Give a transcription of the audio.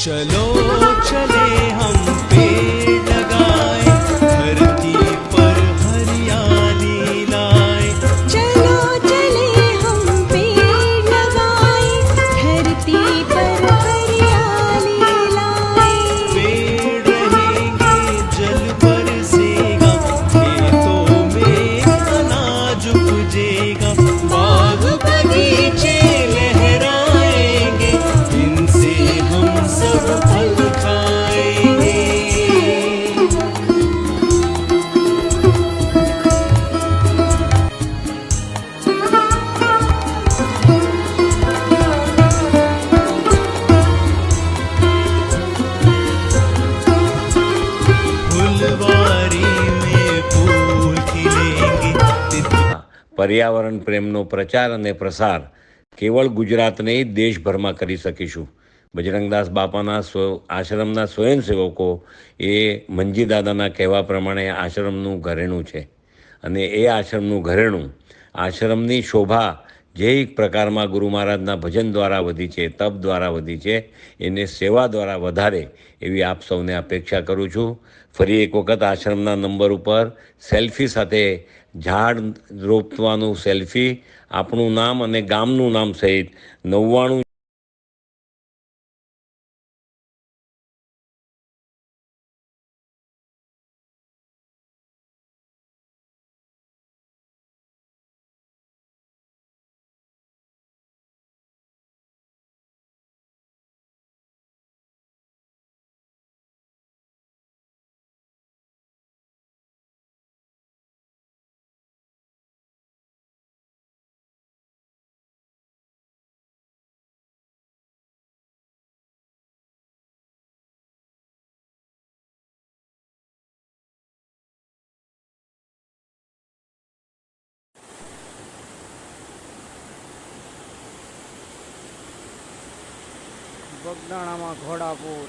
चलो चले हम। પર્યાવરણ પ્રેમનો પ્રચાર અને પ્રસાર કેવળ ગુજરાતને દેશભરમાં કરી શકીશું. બજરંગદાસ બાપાના સ્વ, આશ્રમના સ્વયંસેવકો એ મંજી દાદાના કહેવા પ્રમાણે આશ્રમનું ઘરેણું છે. અને એ આશ્રમનું ઘરેણું આશ્રમની શોભા જે એક પ્રકારમાં ગુરુ મહારાજના ભજન દ્વારા વધી છે, તપ દ્વારા વધી છે, એને સેવા દ્વારા વધારે એવી આપ સૌને અપેક્ષા કરું છું. ફરી એક વખત આશ્રમના નંબર ઉપર સેલ્ફી સાથે ઝાડ રોપવાનું સેલ્ફી આપણું નામ અને ગામનું નામ સહિત નવ્વાણું બગદાણામાં ઘોડાપુર.